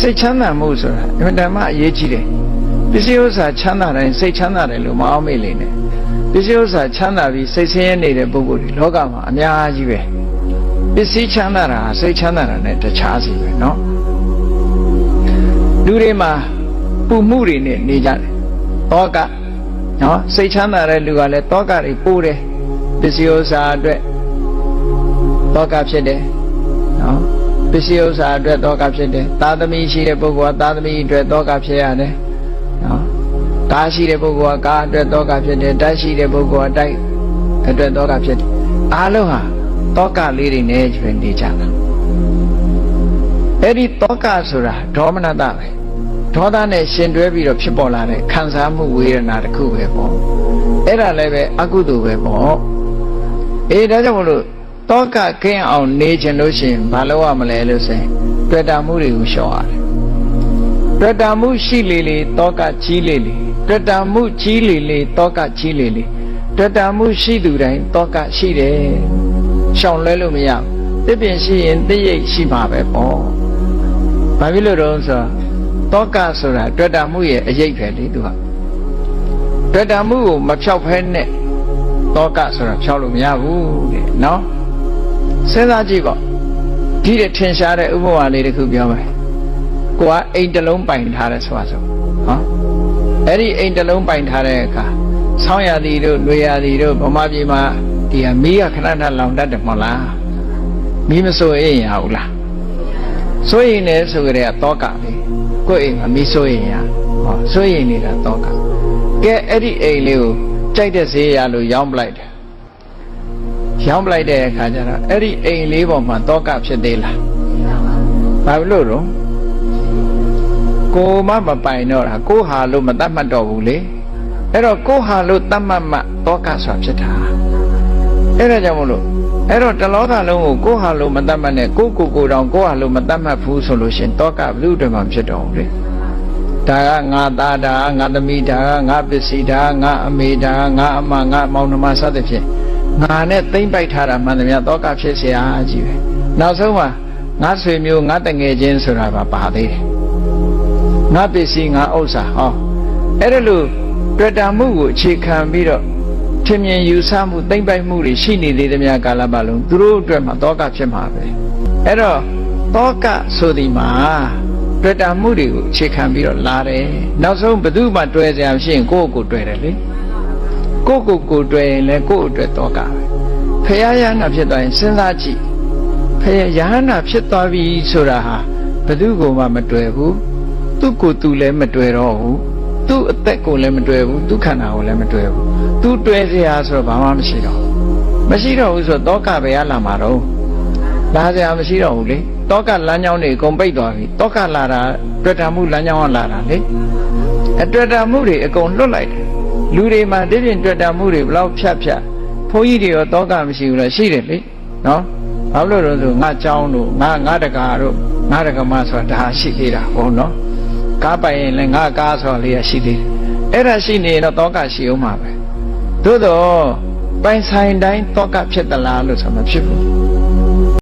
စိတ်ချမ်းသာမှုဆိုတာအမှန်တမ်းအရေးကြီးတယ်ပစ္စည်းဥစ္စာချမ်းသာတိုင်းစိတ်ချမ်းသာတယ်လို့မအောင်မေ့လိမ့်နဲ့ပစ္စည်းဥစ္စာချမ်းသာပြီးစိတ်ဆင်းရဲနေတဲ့ပုဂ္ဂိုလ်တွေလောကမှာအများကြီးပဲပစ္စည်းချမ်းသာတာဟာစိတ်ချမ်းသာတာနဲ့တခြားစီပဲเนาะလူတွေမှာပူမှုတွေနဲ့နေကြတယ်တောကနော်စိတ်ချမ်းသာတဲ့လူကလည်းတောကတွေပိုးတယ်ပစ္စည်းဥစ္စာအတွက်တောကဖြစ်တယ်နော် ပစ္စည်းဥစ္စာအတွက်တောကဖြစ်တယ်သာသမီရှိတဲ့ပုဂ္ဂိုလ်ကသာသမီအတွက်တောကဖြစ်ရတယ်နော်ကားရှိတဲ့ပုဂ္ဂိုလ်ကကားအတွက်တောကဖြစ်တယ်တိုက်ရှိတဲ့ပုဂ္ဂိုလ်ကတိုက်အတွက်တောကဖြစ်တယ်အားလုံးဟာတောကလေးတွေနဲ့ကျွေးနေကြတာအဲ့ဒီတောကဆိုတာဒေါမနတပဲဒေါသနဲ့ရှင်တွဲပြီးတော့ဖြစ်ပေါ်လာတဲ့ခံစားမှုဝေဒနာတစ်ခုပဲပေါ့အဲ့ဒါလည်းပဲအကုသိုလ်ပဲပေါ့အေးဒါကြောင့်မလို့ တောကကင်းအောင်နေခြင်းလို့ရှိရင်ဘာလုပ်ရမလဲလို့ဆိုရင်တွေ့တာမှုတွေကိုရှောင်ရတယ်တွေ့တာမှုရှိလေလေတောကကြီးလေလေတွေ့တာမှုကြီးလေလေတောကကြီးလေလေတွေ့တာမှုရှိသူတိုင်းတောကရှိတယ်ရှောင်လဲလို့မရဘူးတစ်ပင်ရှိရင်တစ်ရိပ်ရှိမှာပဲပေါ့ဘာဖြစ်လို့တော့ဆိုတော့တောကဆိုတာတွေ့တာမှုရဲ့အရေးပဲလေသူကတွေ့တာမှုကိုမဖြောက်ဖဲနဲ့တောကဆိုတာဖြောက်လို့မရဘူးတဲ့နော် စဉ်းစားကြည့်ပေါ့ဒီတဲ့ထင်ရှားတဲ့ဥပမာလေးတစ်ခုပြောမယ်ကိုကအိမ်တစ်လုံးပိုင်ထားတယ်ဆိုတာဆိုဟောအဲ့ဒီအိမ်တစ်လုံးပိုင်ထားတဲ့အခါဆောင်းရသည်တို့လွေရသည်တို့ဗမာပြည်မှာဒီဟာမီးကခဏခဏလောင်တတ်တယ်မဟုတ်လားမီးမစိုးရင်ရဘူးလားစိုးရင်လည်းဆိုကြတဲ့တောကလေကိုယ့်အိမ်မှာမီးစိုးရင်ရဟောစိုးရင်နေတာတောကကဲအဲ့ဒီအိမ်လေးကိုကြိုက်တဲ့ဈေးရလို့ရောင်းပလိုက်တယ် ရောင်းပလိုက်တဲ့အခါကျတော့အဲ့ဒီအိမ်လေးပေါ်မှာတောကဖြစ်သေးလားဘာလို့လို့ကိုမမပိုင်တော့တာကိုဟာလို့မတတ်မှတ်တော့ဘူးလေအဲ့တော့ကိုဟာလို့တတ်မှတ်မှတောကဆိုတာဖြစ်တာအဲ့ဒါကြောင့်မလို့အဲ့တော့တလောကလုံးကိုကိုဟာလို့မတတ်မှတ်နဲ့ကိုကိုကိုတောင်ကိုဟာလို့မတတ်မှတ်ဘူးဆိုလို့ရှင်တောကဘယ်လိုတည်းမှဖြစ်တော့ဘူးလေဒါကငါသားဒါကငါသမီးဒါကငါပစ္စည်းဒါကငါအမေဒါကငါအမငါမောင်နှမစသဖြင့် ငါနဲ့သိမ့်ပိုက်ထားတာမှန်သမျှတောကဖြစ်เสียအားကြီးပဲနောက်ဆုံးမှာငါဆွေမျိုးငါတငယ်ချင်းဆိုတာပါပါသေးတယ်ငါပစ္စည်းငါဥစ္စာဟောအဲ့ဒါလို့တွေ့တာမှုကိုအခြေခံပြီးတော့ထင်မြင်ယူဆမှုသိမ့်ပိုက်မှုတွေရှိနေသေးသမျှကာလပတ်လုံးသူတို့အတွက်မှာတောကဖြစ်မှာပဲအဲ့တော့တောကဆိုဒီမှာတွေ့တာမှုတွေကိုအခြေခံပြီးတော့လာတယ်နောက်ဆုံးဘယ်သူမှတွေ့စရာမရှိရင်ကိုယ့်ကိုယ်တွေ့တယ်လေ ကိုယ့်ကိုယ်ကိုတွေ့ရင်လည်းကိုယ့်အတွက်တောကပဲဖရာရဟနာဖြစ်သွားရင်စဉ်းစားကြည့်ဖရာရဟနာဖြစ်သွားပြီဆိုတာဟာဘယ်သူကမှမတွေ့ဘူးသူ့ကိုယ်သူလည်းမတွေ့တော့ဘူးသူ့အသက်ကိုလည်းမတွေ့ဘူးသူ့ခန္ဓာကိုလည်းမတွေ့ဘူးသူတွေ့စရာဆိုတော့ဘာမှမရှိတော့ဘူးမရှိတော့ဘူးဆိုတော့တောကပဲရလာမှာတော့လာစရာမရှိတော့ဘူးလေတောကလမ်းကြောင်းတွေအကုန်ပိတ်သွားပြီတောကလာတာတွေ့တာမှုလမ်းကြောင်းကလာတာလေအတွေ့တာမှုတွေအကုန်လွတ်လိုက်တယ် လူတွေမှာဒီပြင်တွေ့တာမှုတွေဘလောက်ဖြတ်ဖြတ်ဘုန်းကြီးတွေရောတောကမရှိဘူးလားရှိတယ်လေနော်ဘာလို့လဲဆိုငါเจ้าတို့ငါငါတကာတို့ငါတကမဆိုတာဒါရှိသေးတာဟုတ်နော်ကားပိုင်ရင်လည်းငါကားဆိုလေးရရှိသေးတယ်အဲ့ဒါရှိနေရင်တော့တောကရှိအောင်မှာပဲသို့တော့ပိုင်ဆိုင်တိုင်းတောကဖြစ်သလားလို့ဆိုမဖြစ်ဘူး